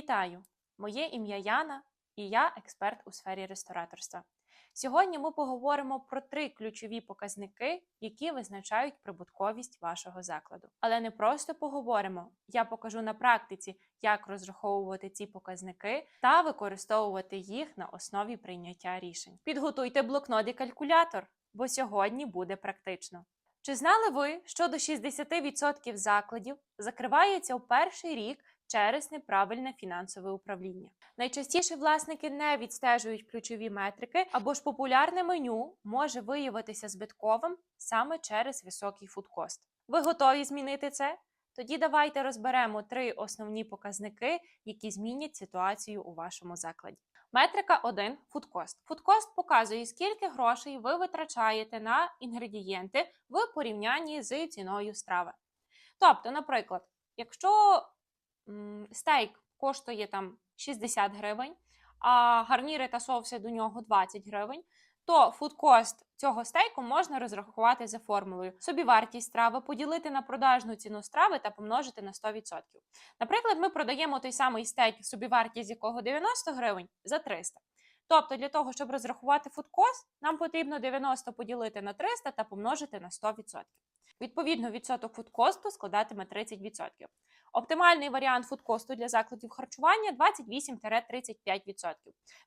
Вітаю! Моє ім'я Яна і я експерт у сфері рестораторства. Сьогодні ми поговоримо про три ключові показники, які визначають прибутковість вашого закладу. Але не просто поговоримо. Я покажу на практиці, як розраховувати ці показники та використовувати їх на основі прийняття рішень. Підготуйте блокнот і калькулятор, бо сьогодні буде практично. Чи знали ви, що до 60% закладів закриваються у перший рік через неправильне фінансове управління? Найчастіше власники не відстежують ключові метрики, або ж популярне меню може виявитися збитковим саме через високий фудкост. Ви готові змінити це? Тоді давайте розберемо три основні показники, які змінять ситуацію у вашому закладі. Метрика 1 фудкост. Фудкост показує, скільки грошей ви витрачаєте на інгредієнти в порівнянні з ціною страви. Тобто, наприклад, якщо стейк коштує там 60 гривень, а гарніри та соуси до нього 20 гривень, то фудкост цього стейку можна розрахувати за формулою. Собівартість страви поділити на продажну ціну страви та помножити на 100%. Наприклад, ми продаємо той самий стейк, собівартість якого 90 гривень за 300. Тобто, для того, щоб розрахувати фудкост, нам потрібно 90 поділити на 300 та помножити на 100%. Відповідно, відсоток фудкосту складатиме 30%. Оптимальний варіант фудкосту для закладів харчування 28-35%.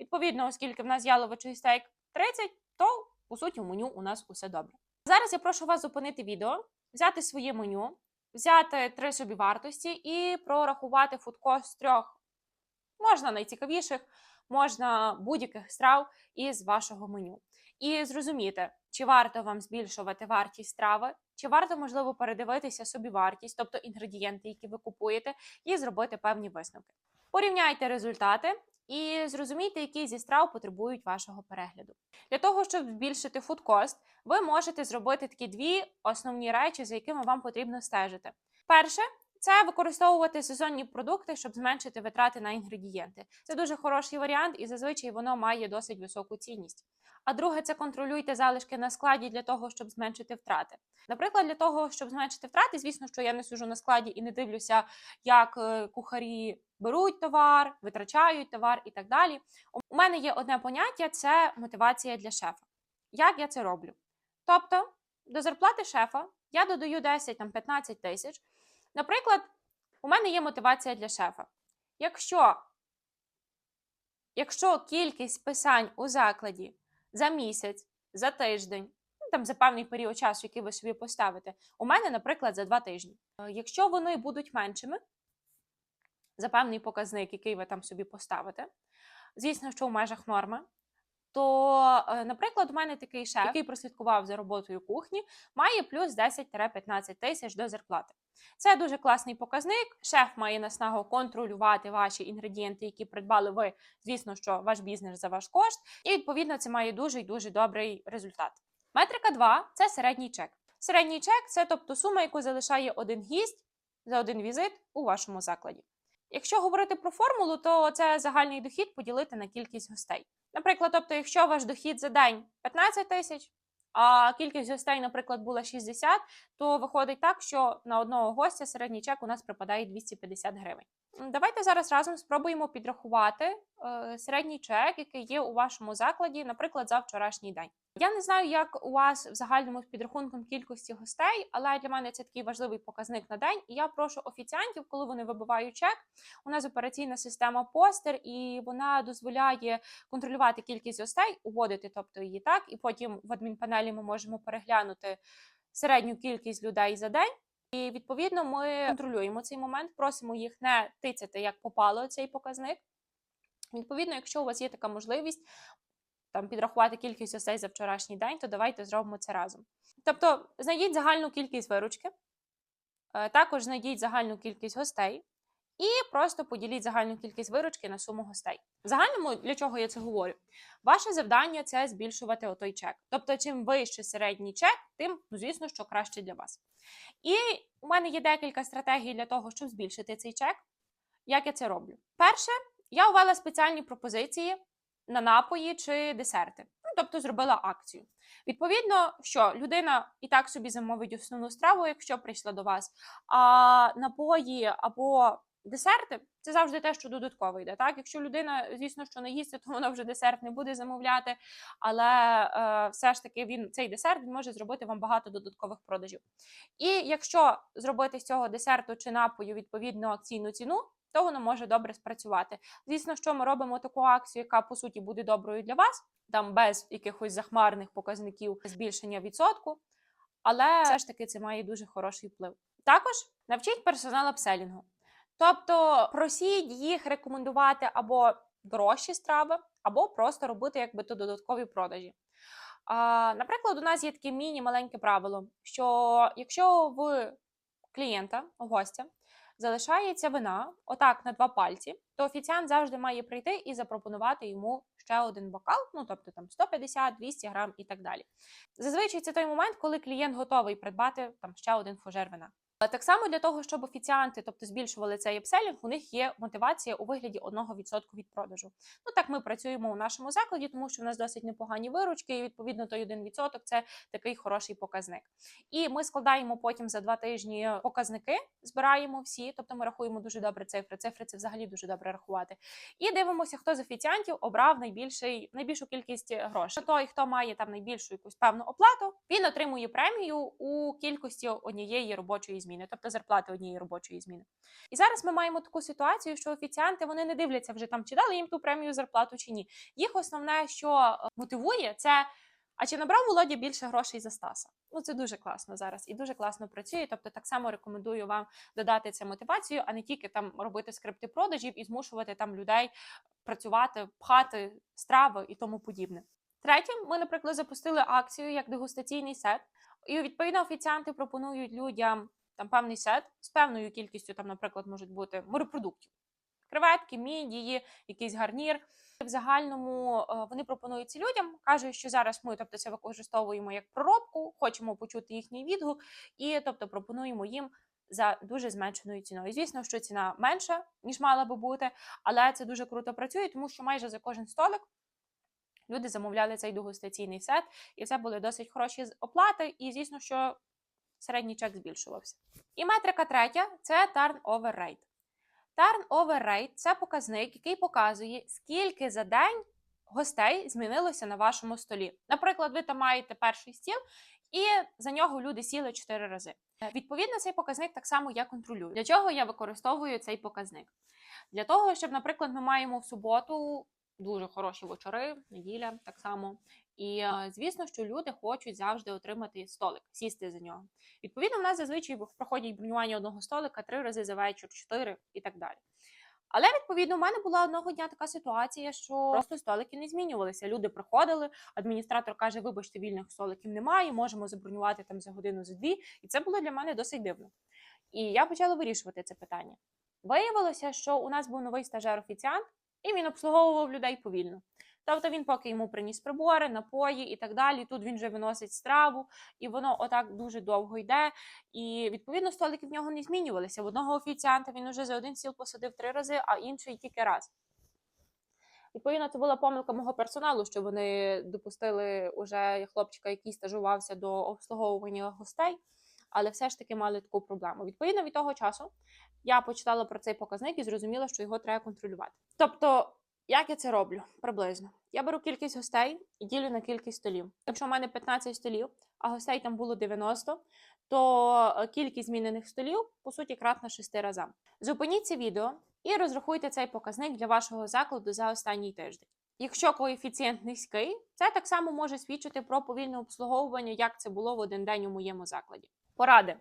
Відповідно, оскільки в нас яловичий стейк 30, то по суті в меню у нас усе добре. Зараз я прошу вас зупинити відео, взяти своє меню, взяти три собівартості і прорахувати фудкост трьох, можна найцікавіших, можна будь-яких страв із вашого меню. І зрозуміти, чи варто вам збільшувати вартість страви, чи варто, можливо, передивитися собівартість, тобто інгредієнти, які ви купуєте, і зробити певні висновки. Порівняйте результати і зрозумійте, які зі страв потребують вашого перегляду. Для того, щоб збільшити фудкост, ви можете зробити такі дві основні речі, за якими вам потрібно стежити. Перше. Це використовувати сезонні продукти, щоб зменшити витрати на інгредієнти. Це дуже хороший варіант, і зазвичай воно має досить високу цінність. А друге, це контролюйте залишки на складі для того, щоб зменшити втрати. Наприклад, для того, щоб зменшити втрати, звісно, що я не сижу на складі і не дивлюся, як е, кухарі беруть товар, витрачають товар і так далі. У мене є одне поняття це мотивація для шефа. Як я це роблю? Тобто, до зарплати шефа я додаю 10-15 тисяч. Наприклад, у мене є мотивація для шефа. Якщо, якщо кількість писань у закладі за місяць, за тиждень, ну, там за певний період часу, який ви собі поставите, у мене, наприклад, за два тижні. Е, Якщо вони будуть меншими, за певний показник, який ви там собі поставите, звісно, що в межах норми, то, е, наприклад, у мене такий шеф, який прослідкував за роботою кухні, має плюс 10-15 тисяч до зарплати. Це дуже класний показник. Шеф має наснагу контролювати ваші інгредієнти, які придбали ви. Звісно, що ваш бізнес за ваш кошт, і відповідно це має дуже і дуже добрий результат. Метрика 2 – це середній чек. Середній чек це тобто сума, яку залишає один гість за один візит у вашому закладі. Якщо говорити про формулу, то це загальний дохід поділити на кількість гостей. Наприклад, тобто, якщо ваш дохід за день 15 тисяч, а кількість гостей, наприклад, була 60, то виходить так, що на одного гостя середній чек у нас припадає 250 гривень. Давайте зараз разом спробуємо підрахувати е, середній чек, який є у вашому закладі, наприклад, за вчорашній день. Я не знаю, як у вас в загальному з підрахунком кількості гостей, але для мене це такий важливий показник на день. І я прошу офіціантів, коли вони вибивають чек. У нас операційна система постер, і вона дозволяє контролювати кількість гостей, уводити, тобто її так, і потім в адмінпанелі ми можемо переглянути середню кількість людей за день. І відповідно ми контролюємо цей момент, просимо їх не тицяти, як попало цей показник. Відповідно, якщо у вас є така можливість там підрахувати кількість осей за вчорашній день, то давайте зробимо це разом. Тобто, знайдіть загальну кількість виручки, е, також знайдіть загальну кількість гостей і просто поділіть загальну кількість виручки на суму гостей. В загальному для чого я це говорю? Ваше завдання це збільшувати отой чек. Тобто, чим вище середній чек, тим, ну, звісно, що краще для вас. І у мене є декілька стратегій для того, щоб збільшити цей чек. Як я це роблю? Перше, я ввела спеціальні пропозиції на напої чи десерти. Ну, тобто зробила акцію. Відповідно, що людина і так собі замовить основну страву, якщо прийшла до вас, а напої або Десерти це завжди те, що додатково йде. Так, якщо людина, звісно, що не їсть, то вона вже десерт не буде замовляти. Але е, все ж таки він цей десерт він може зробити вам багато додаткових продажів. І якщо зробити з цього десерту чи напою відповідну акційну ціну, то воно може добре спрацювати. Звісно, що ми робимо таку акцію, яка по суті буде доброю для вас, там без якихось захмарних показників збільшення відсотку, але все ж таки це має дуже хороший вплив. Також навчіть персонал апселінгу. Тобто просіть їх рекомендувати або дорожчі страви, або просто робити якби то додаткові продажі. А, наприклад, у нас є таке міні-маленьке правило, що якщо в клієнта, у гостя, залишається вина, отак на два пальці, то офіціант завжди має прийти і запропонувати йому ще один бокал, ну тобто там 150, 200 грам і так далі. Зазвичай це той момент, коли клієнт готовий придбати там ще один фужер вина. Так само для того, щоб офіціанти, тобто збільшували цей апселінг, у них є мотивація у вигляді 1% від продажу. Ну так ми працюємо у нашому закладі, тому що в нас досить непогані виручки, і відповідно той 1% – це такий хороший показник. І ми складаємо потім за два тижні показники, збираємо всі, тобто ми рахуємо дуже добре цифри. Цифри це взагалі дуже добре рахувати. І дивимося, хто з офіціантів обрав найбільший найбільшу кількість грошей. Той, хто має там найбільшу якусь певну оплату, він отримує премію у кількості однієї робочої зміни, тобто зарплати однієї робочої зміни. І зараз ми маємо таку ситуацію, що офіціанти вони не дивляться вже там, чи дали їм ту премію зарплату чи ні. Їх основне, що е, мотивує, це. А чи набрав Володя більше грошей за Стаса? Ну це дуже класно зараз і дуже класно працює. Тобто, так само рекомендую вам додати це мотивацію, а не тільки там робити скрипти продажів і змушувати там людей працювати, пхати страви і тому подібне. Третє, ми, наприклад, запустили акцію як дегустаційний сет, і відповідно офіціанти пропонують людям там певний сет з певною кількістю, там, наприклад, можуть бути морепродуктів, креветки, мідії, якийсь гарнір. В загальному е, вони пропонують людям, кажуть, що зараз ми, тобто, це використовуємо як проробку, хочемо почути їхній відгук, і тобто пропонуємо їм за дуже зменшеною ціною. Звісно, що ціна менша ніж мала би бути, але це дуже круто працює, тому що майже за кожен столик люди замовляли цей дегустаційний сет, і це були досить хороші оплати. І звісно, що середній чек збільшувався. І метрика третя це turnover rate. Turnover rate – це показник, який показує, скільки за день гостей змінилося на вашому столі. Наприклад, ви там маєте перший стіл, і за нього люди сіли 4 рази. Відповідно, цей показник так само я контролюю. Для чого я використовую цей показник? Для того, щоб, наприклад, ми маємо в суботу дуже хороші вечори, неділя так само. І е, звісно, що люди хочуть завжди отримати столик, сісти за нього. Відповідно, в нас зазвичай проходять бронювання одного столика три рази за вечір, чотири і так далі. Але відповідно, у мене була одного дня така ситуація, що просто столики не змінювалися. Люди приходили, адміністратор каже: Вибачте, вільних столиків немає, можемо забронювати там за годину за дві. І це було для мене досить дивно. І я почала вирішувати це питання. Виявилося, що у нас був новий стажер-офіціант, і він обслуговував людей повільно. Тобто він, поки йому приніс прибори, напої і так далі. Тут він вже виносить страву, і воно отак дуже довго йде. І відповідно столики в нього не змінювалися. В одного офіціанта він уже за один стіл посадив три рази, а інший тільки раз. Відповідно, це була помилка мого персоналу, що вони допустили уже хлопчика, який стажувався до обслуговування гостей, але все ж таки мали таку проблему. Відповідно від того часу я почитала про цей показник і зрозуміла, що його треба контролювати. Тобто. Як я це роблю? Приблизно. Я беру кількість гостей і ділю на кількість столів. Якщо в мене 15 столів, а гостей там було 90, то кількість змінених столів, по суті, кратна 6 разам. Зупиніть це відео і розрахуйте цей показник для вашого закладу за останній тиждень. Якщо коефіцієнт низький, це так само може свідчити про повільне обслуговування, як це було в один день у моєму закладі. Поради.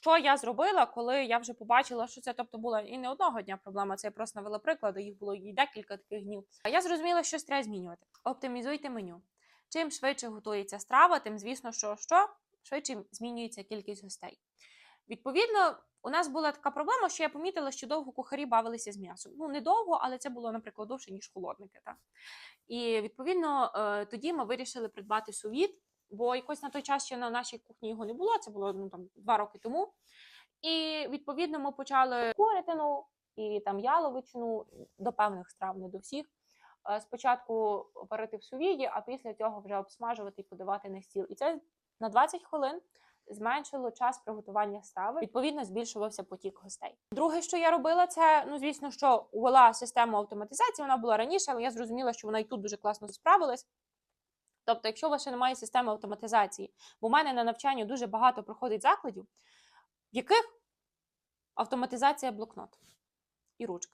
Що я зробила, коли я вже побачила, що це тобто була і не одного дня проблема, це я просто навела приклади, їх було і декілька таких днів. А я зрозуміла, що треба змінювати. Оптимізуйте меню. Чим швидше готується страва, тим, звісно, що що швидше змінюється кількість гостей. Відповідно, у нас була така проблема, що я помітила, що довго кухарі бавилися з м'ясом. Ну, не довго, але це було, наприклад, довше, ніж холодники. Так? І відповідно тоді ми вирішили придбати сувіт бо якось на той час ще на нашій кухні його не було. Це було ну там два роки тому. І відповідно ми почали курятину і там яловичину до певних страв, не до всіх. Е, спочатку варити в сувіді, а після цього вже обсмажувати і подавати на стіл. І це на 20 хвилин зменшило час приготування страви, відповідно, збільшувався потік гостей. Друге, що я робила, це ну звісно, що ввела систему автоматизації. Вона була раніше, але я зрозуміла, що вона і тут дуже класно справилась. Тобто, якщо у вас ще немає системи автоматизації, бо у мене на навчанні дуже багато проходить закладів, в яких автоматизація блокнот і ручка.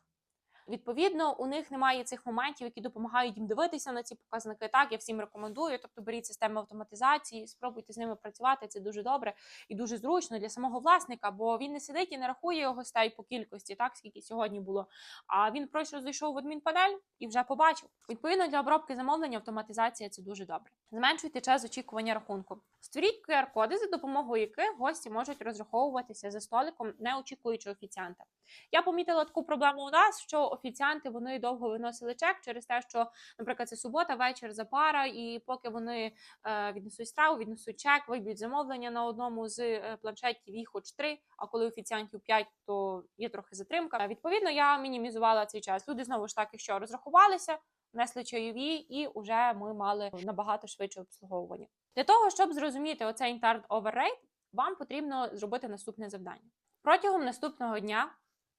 Відповідно, у них немає цих моментів, які допомагають їм дивитися на ці показники. Так, я всім рекомендую. Тобто, беріть системи автоматизації, спробуйте з ними працювати. Це дуже добре і дуже зручно для самого власника, бо він не сидить і не рахує гостей по кількості, так скільки сьогодні було. А він пройшов, зайшов в адмінпанель і вже побачив. Відповідно, для обробки замовлення автоматизація це дуже добре. Зменшуйте час очікування рахунку. Створіть QR-коди, за допомогою яких гості можуть розраховуватися за столиком, не очікуючи офіціанта. Я помітила таку проблему у нас, що офіціанти вони довго виносили чек через те, що, наприклад, це субота, вечір за пара, і поки вони е, віднесуть страву, віднесуть чек, виб'ють замовлення на одному з е, планшетів, їх хоч три. А коли офіціантів 5, то є трохи затримка. Е, Відповідно, я мінімізувала цей час. Люди знову ж таки, що розрахувалися, внесли чайові, і вже ми мали набагато швидше обслуговування. Для того щоб зрозуміти оцей over rate, вам потрібно зробити наступне завдання протягом наступного дня.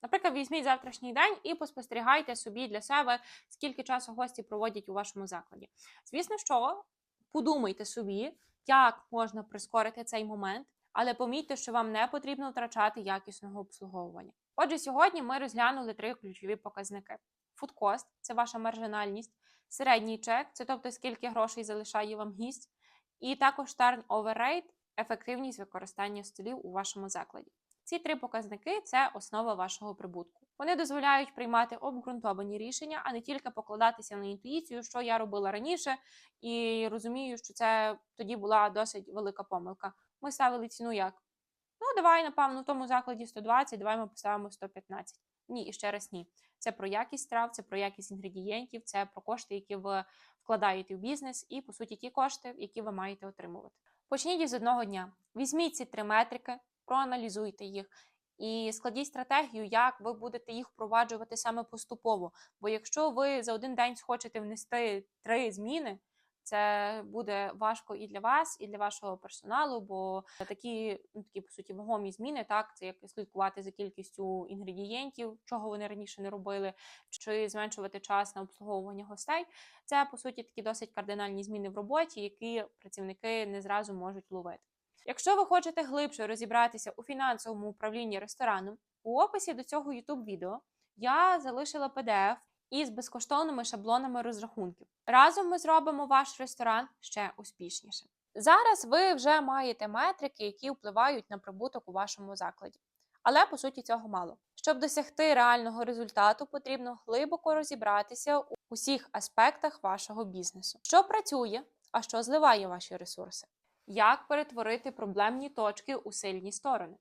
Наприклад, візьміть завтрашній день і поспостерігайте собі для себе, скільки часу гості проводять у вашому закладі. Звісно, що подумайте собі, як можна прискорити цей момент, але помітьте, що вам не потрібно втрачати якісного обслуговування. Отже, сьогодні ми розглянули три ключові показники: фудкост це ваша маржинальність, середній чек це тобто скільки грошей залишає вам гість, і також turnover rate – ефективність використання столів у вашому закладі. Ці три показники це основа вашого прибутку. Вони дозволяють приймати обґрунтовані рішення, а не тільки покладатися на інтуїцію, що я робила раніше, і розумію, що це тоді була досить велика помилка. Ми ставили ціну як? Ну, давай, напевно, в тому закладі 120, давай ми поставимо 115. Ні, і ще раз ні. Це про якість страв, це про якість інгредієнтів, це про кошти, які ви вкладаєте в бізнес, і по суті ті кошти, які ви маєте отримувати. Почніть із одного дня. Візьміть ці три метрики, проаналізуйте їх і складіть стратегію, як ви будете їх впроваджувати саме поступово. Бо якщо ви за один день схочете внести три зміни, це буде важко і для вас, і для вашого персоналу, бо такі, ну такі по суті вагомі зміни, так це як слідкувати за кількістю інгредієнтів, чого вони раніше не робили, чи зменшувати час на обслуговування гостей. Це по суті такі досить кардинальні зміни в роботі, які працівники не зразу можуть ловити. Якщо ви хочете глибше розібратися у фінансовому управлінні рестораном, у описі до цього youtube відео я залишила PDF із безкоштовними шаблонами розрахунків. Разом ми зробимо ваш ресторан ще успішнішим. Зараз ви вже маєте метрики, які впливають на прибуток у вашому закладі. Але по суті цього мало. Щоб досягти реального результату, потрібно глибоко розібратися у усіх аспектах вашого бізнесу, що працює, а що зливає ваші ресурси. Як перетворити проблемні точки у сильні сторони?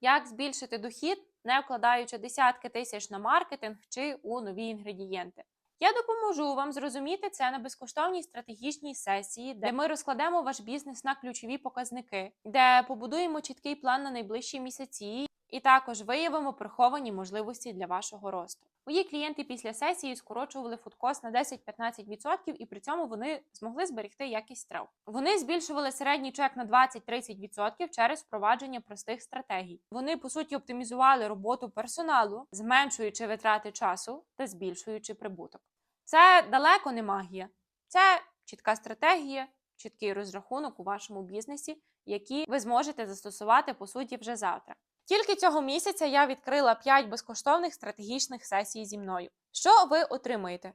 Як збільшити дохід, не вкладаючи десятки тисяч на маркетинг чи у нові інгредієнти? Я допоможу вам зрозуміти це на безкоштовній стратегічній сесії, де ми розкладемо ваш бізнес на ключові показники, де побудуємо чіткий план на найближчі місяці, і також виявимо приховані можливості для вашого росту. Мої клієнти після сесії скорочували фудкост на 10-15% і при цьому вони змогли зберегти якість страв. Вони збільшували середній чек на 20-30% через впровадження простих стратегій. Вони по суті оптимізували роботу персоналу, зменшуючи витрати часу та збільшуючи прибуток. Це далеко не магія, це чітка стратегія, чіткий розрахунок у вашому бізнесі, які ви зможете застосувати по суті вже завтра. Тільки цього місяця я відкрила 5 безкоштовних стратегічних сесій зі мною. Що ви отримаєте?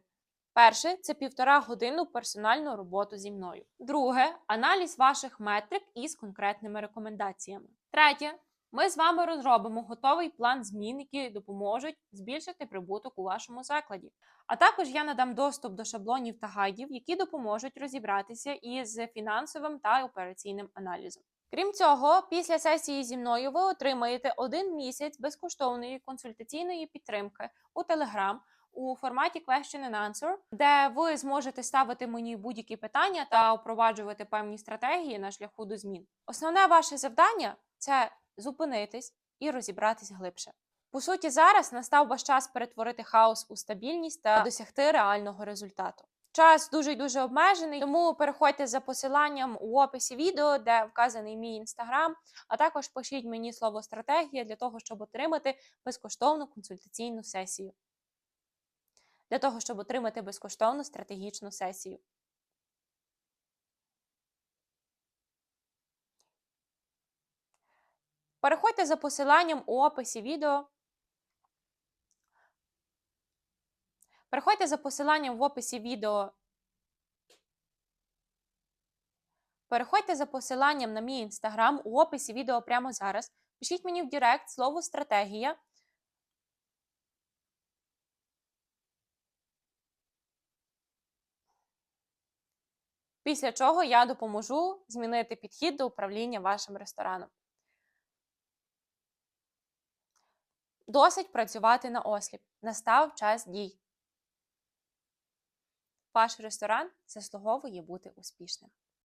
Перше це півтора годину персональну роботу зі мною. Друге аналіз ваших метрик із конкретними рекомендаціями. Третє. Ми з вами розробимо готовий план змін, які допоможуть збільшити прибуток у вашому закладі. А також я надам доступ до шаблонів та гайдів, які допоможуть розібратися із фінансовим та операційним аналізом. Крім цього, після сесії зі мною ви отримаєте один місяць безкоштовної консультаційної підтримки у Telegram у форматі Question and Answer, де ви зможете ставити мені будь-які питання та впроваджувати певні стратегії на шляху до змін. Основне ваше завдання це зупинитись і розібратись глибше. По суті, зараз настав ваш час перетворити хаос у стабільність та досягти реального результату. Час дуже й дуже обмежений, тому переходьте за посиланням у описі відео, де вказаний мій інстаграм, а також пишіть мені слово стратегія для того, щоб отримати безкоштовну консультаційну сесію. Для того, щоб отримати безкоштовну стратегічну сесію. Переходьте за посиланням у описі відео. Переходьте за посиланням в описі відео. Переходьте за посиланням на мій інстаграм у описі відео прямо зараз. Пишіть мені в Директ слово стратегія. Після чого я допоможу змінити підхід до управління вашим рестораном. Досить працювати на осліп. Настав час дій. Ваш ресторан заслуговує бути успішним.